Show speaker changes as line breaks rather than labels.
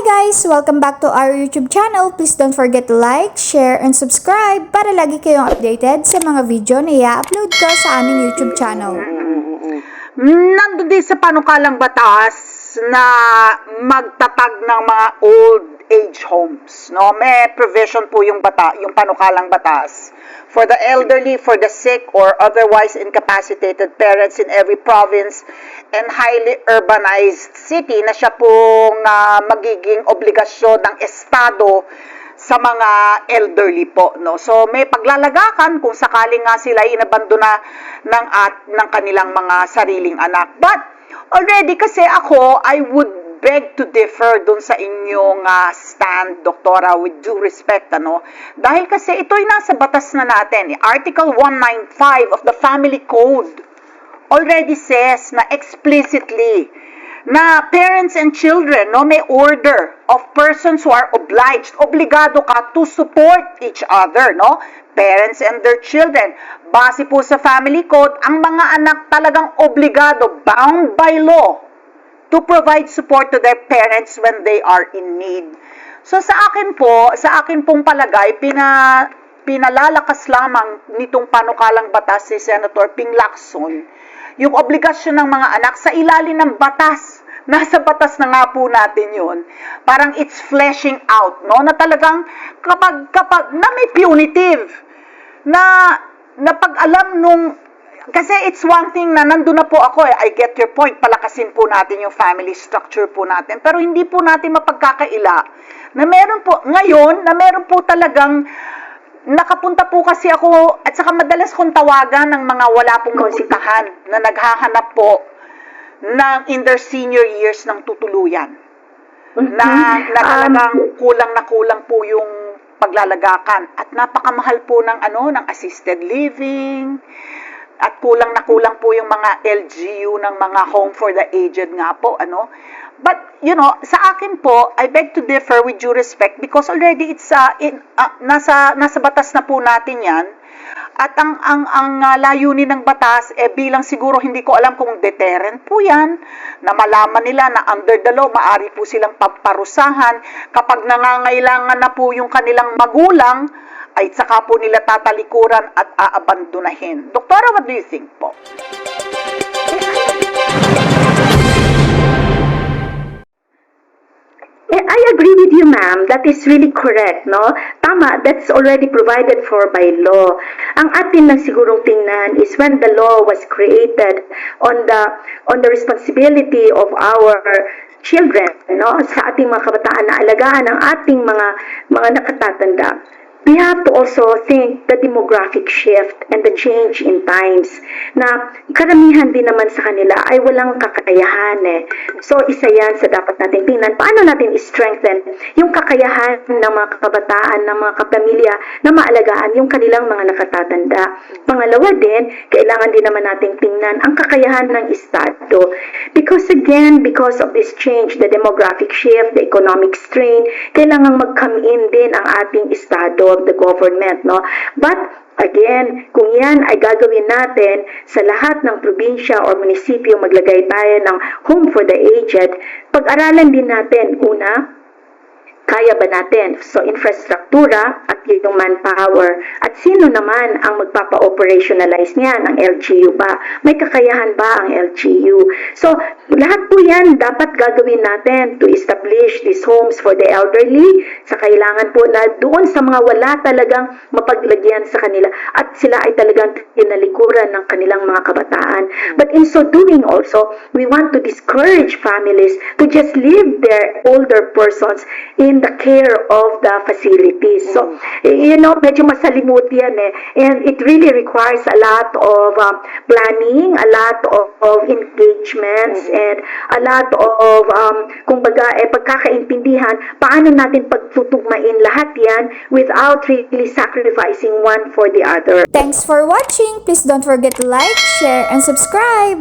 guys! Welcome back to our YouTube channel. Please don't forget to like, share, and subscribe para lagi kayong updated sa mga video na i-upload ko sa aming YouTube channel.
nandun din sa panukalang batas na magtatag ng mga old age homes, no? May provision po yung bata, yung panukalang batas. For the elderly, for the sick or otherwise incapacitated parents in every province and highly urbanized city na siya pong ah, magiging obligasyon ng estado sa mga elderly po no? So may paglalagakan kung sakaling nga sila inabandona ng at ng kanilang mga sariling anak. But already kasi ako I would beg to differ dun sa inyong ah, stand doktora with due respect ano? Dahil kasi ito'y nasa batas na natin. Article 195 of the family code already says na explicitly na parents and children no may order of persons who are obliged obligado ka to support each other no? Parents and their children. Base po sa family code ang mga anak talagang obligado bound by law to provide support to their parents when they are in need so sa akin po sa akin pong palagay pina pinalalakas lamang nitong panukalang batas si Senator Ping Lacson yung obligasyon ng mga anak sa ilalim ng batas. Nasa batas na nga po natin yun. Parang it's fleshing out, no? Na talagang kapag, kapag, na may punitive, na, na pag alam nung, kasi it's one thing na nandun na po ako eh, I get your point, palakasin po natin yung family structure po natin, pero hindi po natin mapagkakaila na meron po, ngayon, na meron po talagang nakapunta po kasi ako at saka madalas kong tawagan ng mga wala pong mapuntahan na naghahanap po ng in their senior years ng tutuluyan. Na, na talagang kulang na kulang po yung paglalagakan. At napakamahal po ng ano ng assisted living at kulang na kulang po yung mga LGU ng mga home for the aged nga po ano? But you know sa akin po I beg to differ with due respect because already it's uh, in, uh, nasa nasa batas na po natin yan. At ang ang ang uh, layunin ng batas eh bilang siguro hindi ko alam kung deterrent po 'yan na malaman nila na under the law maari po silang paparusahan kapag nangangailangan na po yung kanilang magulang ay saka po nila tatalikuran at aabandonahin. Doktora, what do you think po?
I agree with you, ma'am. That is really correct, no? Tama, that's already provided for by law. Ang atin lang sigurong tingnan is when the law was created on the on the responsibility of our children, no? Sa ating mga kabataan na alagaan ang ating mga mga nakatatanda. We have to also think the demographic shift and the change in times na karamihan din naman sa kanila ay walang kakayahan eh. So isa yan sa dapat nating tingnan. Paano natin i-strengthen yung kakayahan ng mga kabataan, ng mga kapamilya na maalagaan yung kanilang mga nakatatanda. Pangalawa din, kailangan din naman nating tingnan ang kakayahan ng Estado. Because again, because of this change, the demographic shift, the economic strain, kailangan mag-come in din ang ating Estado of the government, no? But Again, kung yan ay gagawin natin sa lahat ng probinsya o munisipyo, maglagay tayo ng home for the aged, pag-aralan din natin, una, kaya ba natin? So, infrastruktura at yung manpower. At sino naman ang magpapa-operationalize niyan? Ang LGU ba? May kakayahan ba ang LGU? So, lahat po yan dapat gagawin natin to establish these homes for the elderly sa kailangan po na doon sa mga wala talagang mapaglagyan sa kanila at sila ay talagang tinalikuran ng kanilang mga kabataan. But in so doing also, we want to discourage families to just leave their older persons in the care of the facilities. So, you know, medyo masalimuot yan eh. And it really requires a lot of um, planning, a lot of, of engagements, and a lot of, um, kumbaga, eh, pagkakaintindihan, paano natin pagtutugmain lahat yan without really sacrificing one for the other.
Thanks for watching! Please don't forget to like, share, and subscribe!